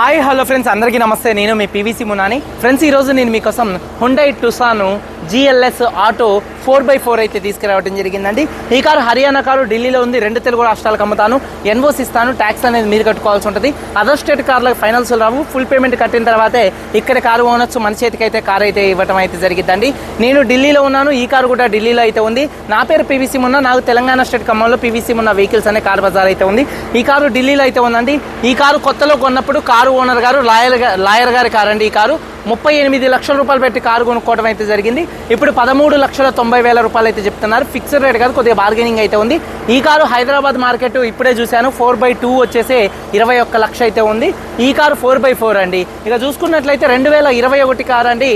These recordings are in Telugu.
Hi hello friends. అందరికీ నమస్తే. నేను మీ పీవీసీ మునాని. ఫ్రెండ్స్ ఈరోజు నేను మీకోసం Hyundai Tucson GLS auto four by four అయితే తీసుకురావడం జరిగిందండి. ఈ కారు హర్యానా కారు ఢిల్లీలో ఉంది. రెండు తెలుగు రాష్ట్రాలకు అమ్ముతాను. ఎన్ఓసి ఇస్తాను. ట్యాక్స్ అనేది మీరు కట్టుకోవాల్సి ఉంటుంది. అదర్ స్టేట్ కార్లకు ఫైనల్స్ రావు. ఫుల్ పేమెంట్ కట్టిన తర్వాతే ఇక్కడ కారు ఓనర్స్ మన చేతికి అయితే కారు అయితే ఇవ్వటం అయితే జరిగిందండి నేను ఢిల్లీలో ఉన్నాను. ఈ కారు కూడా ఢిల్లీలో అయితే ఉంది. నా పేరు పీవీసీ మున్న. నాకు తెలంగాణ స్టేట్ ఖమ్మంలో పీవీసీ ఉన్న వెహికల్స్ అనే కార్ బజార్ అయితే ఉంది. ఈ కారు ఢిల్లీలో అయితే ఉందండి. ఈ కారు కొత్తలో కొన్నప్పుడు కారు ఓనర్ గారు లాయర్ లాయర్ గారి కారు అండి ఈ కారు. ముప్పై ఎనిమిది లక్షల రూపాయలు పెట్టి కారు కొనుక్కోవడం అయితే జరిగింది. ఇప్పుడు పదమూడు లక్షల తొంభై వేల రూపాయలు అయితే చెప్తున్నారు. ఫిక్స్డ్ రేట్ కాదు కొద్దిగా బార్గెనింగ్ అయితే ఉంది. ఈ కారు హైదరాబాద్ మార్కెట్ ఇప్పుడే చూశాను. ఫోర్ బై టూ వచ్చేసి ఇరవై ఒక్క లక్ష అయితే ఉంది. ఈ కారు ఫోర్ బై ఫోర్ అండి. ఇక చూసుకున్నట్లయితే రెండు వేల ఇరవై ఒకటి కారు అండి.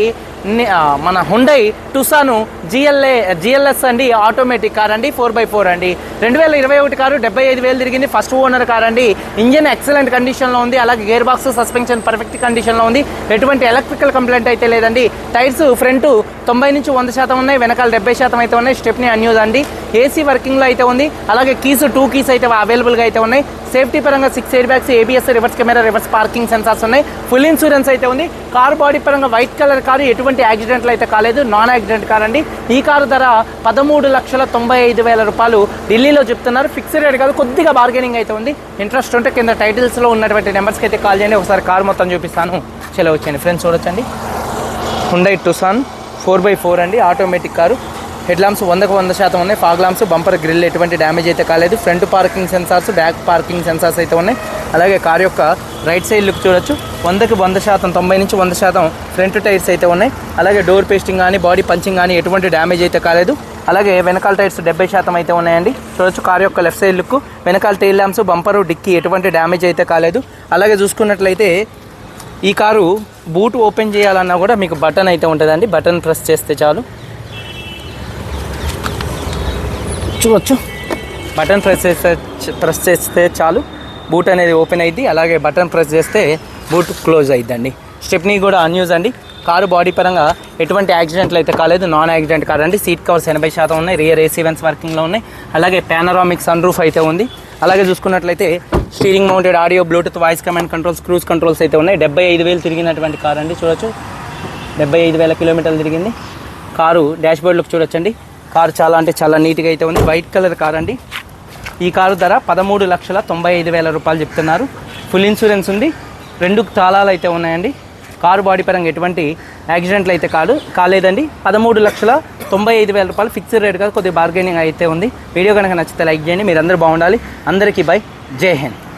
మన హుండై టుసాను జిఎల్ఏ జిఎల్ఎస్ అండి ఆటోమేటిక్ కార్ అండి ఫోర్ బై ఫోర్ అండి. రెండు వేల ఇరవై ఒకటి కారు డెబ్బై ఐదు వేలు తిరిగింది ఫస్ట్ ఓనర్ కార్ అండి. ఇంజన్ ఎక్సలెంట్ కండిషన్లో ఉంది అలాగే గేర్ బాక్స్ సస్పెన్షన్ పర్ఫెక్ట్ కండిషన్లో ఉంది. ఎటువంటి ఎలక్ట్రికల్ కంప్లైంట్ అయితే లేదండి. టైర్స్ ఫ్రంట్ తొంభై నుంచి వంద శాతం ఉన్నాయి వెనకాల డెబ్బై శాతం అయితే ఉన్నాయి. స్టెప్ని అన్యూజ్ అండి. ఏసీ వర్కింగ్లో అయితే ఉంది అలాగే కీస్ టూ కీస్ అయితే అవైలబుల్గా అయితే ఉన్నాయి. సేఫ్టీ పరంగా six air bags ABS reverse camera reverse parking sensors ఉన్నాయి. ఫుల్ ఇన్సూరెన్స్ అయితే ఉంది. కార్ బాడీ పరంగా వైట్ కలర్ కారు ఎటువంటి యాక్సిడెంట్లు అయితే కాలేదు. నాన్ యాక్సిడెంట్ కార్ అండి ఈ కారు ధర పదమూడు లక్షల తొంభై ఐదు వేల రూపాయలు ఢిల్లీలో చెప్తున్నారు. ఫిక్స్డ్ రేట్ కాదు కొద్దిగా బార్గెనింగ్ అయితే ఉంది. ఇంట్రెస్ట్ ఉంటే కింద టైటిల్స్లో ఉన్నటువంటి నెంబర్స్కి అయితే కాల్ చేయండి. ఒకసారి కార్ మొత్తం చూపిస్తాను. చలో వచ్చండి ఫ్రెండ్స్ చూడొచ్చండి. Hyundai Tucson four by four అండి. Automatic car. హెడ్ లాంప్స్ వందకు వంద శాతం ఉన్నాయి. ఫాగ్ లాంప్స్ బంపర్ గ్రిల్ ఎటువంటి డ్యామేజ్ అయితే కాలేదు. Front parking sensors back parking sensors అయితే ఉన్నాయి. అలాగే కార్ యొక్క రైట్ సైడ్ లుక్ చూడొచ్చు. వందకి వంద శాతం తొంభై నుంచి వంద శాతం ఫ్రంట్ టైర్స్ అయితే ఉన్నాయి. అలాగే డోర్ పేస్టింగ్ కానీ బాడీ పంచింగ్ కానీ ఎటువంటి డ్యామేజ్ అయితే కాలేదు. అలాగే వెనకాల టైర్స్ డెబ్బై శాతం అయితే ఉన్నాయండి. చూడొచ్చు కార్ యొక్క లెఫ్ట్ సైడ్ లుక్. వెనకాల టైల్ ల్యాంప్స్ బంపరు డిక్కి ఎటువంటి డ్యామేజ్ అయితే కాలేదు. అలాగే చూసుకున్నట్లయితే ఈ కారు బూట్ ఓపెన్ చేయాలన్నా కూడా మీకు బటన్ అయితే ఉంటుందండి. బటన్ ప్రెస్ చేస్తే చాలు. చూడొచ్చు. బటన్ ప్రెస్ చేస్తే ప్రెస్ చేస్తే చాలు. బూట్ అనేది ఓపెన్ అయింది. అలాగే బటన్ ప్రెస్ చేస్తే బూట్ క్లోజ్ అయిద్దండి. స్టెప్నీ కూడా అన్యూజ్ అండి. కారు బాడీ పరంగా ఎటువంటి యాక్సిడెంట్లు అయితే కాలేదు. నాన్ యాక్సిడెంట్ కార్ అండి. సీట్ కవర్స్ ఎనభై శాతం ఉన్నాయి. రియర్ ఏసీ వెన్స్ వర్కింగ్లో ఉన్నాయి. అలాగే పానరామిక్ సన్ రూఫ్ అయితే ఉంది. అలాగే చూసుకున్నట్లయితే steering mounted audio bluetooth voice command controls cruise controls అయితే ఉన్నాయి. డెబ్బై ఐదు వేలు తిరిగినటువంటి కార్ అండి. చూడొచ్చు. డెబ్బై ఐదు వేల కిలోమీటర్లు తిరిగింది. కారు డాష్ బోర్డ్ లుక్ చూడొచ్చండి. కారు చాలా అంటే చాలా నీట్గా అయితే ఉంది. వైట్ కలర్ కార్ అండి. ఈ కారు ధర పదమూడు లక్షల తొంభై ఐదు వేల రూపాయలు చెప్తున్నారు. ఫుల్ ఇన్సూరెన్స్ ఉంది. రెండు తాళాలు అయితే ఉన్నాయండి. కారు బాడీ పరంగా ఎటువంటి యాక్సిడెంట్లు అయితే కాదు కాలేదండి. పదమూడు లక్షల తొంభై ఐదు వేల రూపాయలు ఫిక్స్డ్ రేట్ కాదు కొద్దిగా బార్గెనింగ్ అయితే ఉంది. వీడియో కనుక నచ్చితే లైక్ చేయండి. మీరు అందరూ బాగుండాలి. అందరికీ బై. జై హింద్.